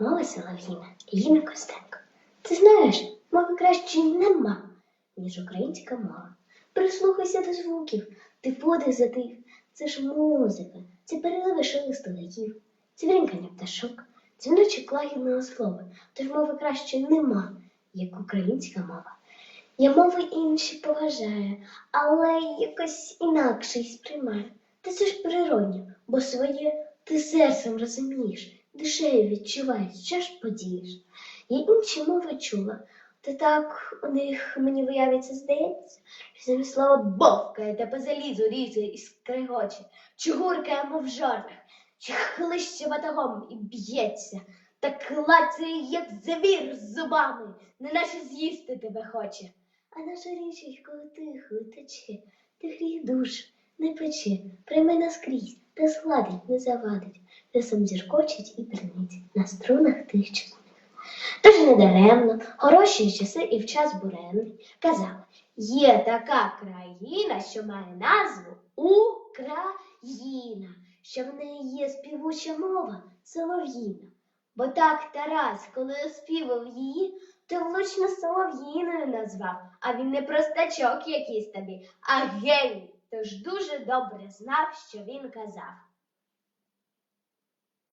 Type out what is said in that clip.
Мова солов'їна, Ліна Костенко. Ти знаєш, мови краще нема, ніж українська мова. Прислухайся до звуків, ти подих затих. Це ж музика, це переливи шелесту гаїв, це врінкання пташок, дзвіночок лагідного слова. Тож мови краще нема, як українська мова. Я мови інші поважаю, але якось інакше й сприймаю. Та це ж природньо, бо своє ти серцем розумієш, душею відчуваєш, що ж подієш. Я інші мови чула, та так у них мені виявиться здається, що замість слова бовкає та по залізу різе і скригоче, чи гуркає, мов жартах, чи хлище батагом і б'ється, та клацає, як завір з зубами, неначе з'їсти тебе хоче. А наша річечко тихо тече, ти гріх душ не пече, прийми наскрізь, та згладить, не завадить, лісом зіркочить і бринить на струнах тих чесних. Тож недаремно, хороші часи і в час буремний, казали, є така країна, що має назву Україна, що в неї є співуча мова солов'їна. Бо так Тарас, коли оспівав її, то влучно солов'їною назвав, а він не простачок якийсь тобі, а геній, тож дуже добре знав, що він казав.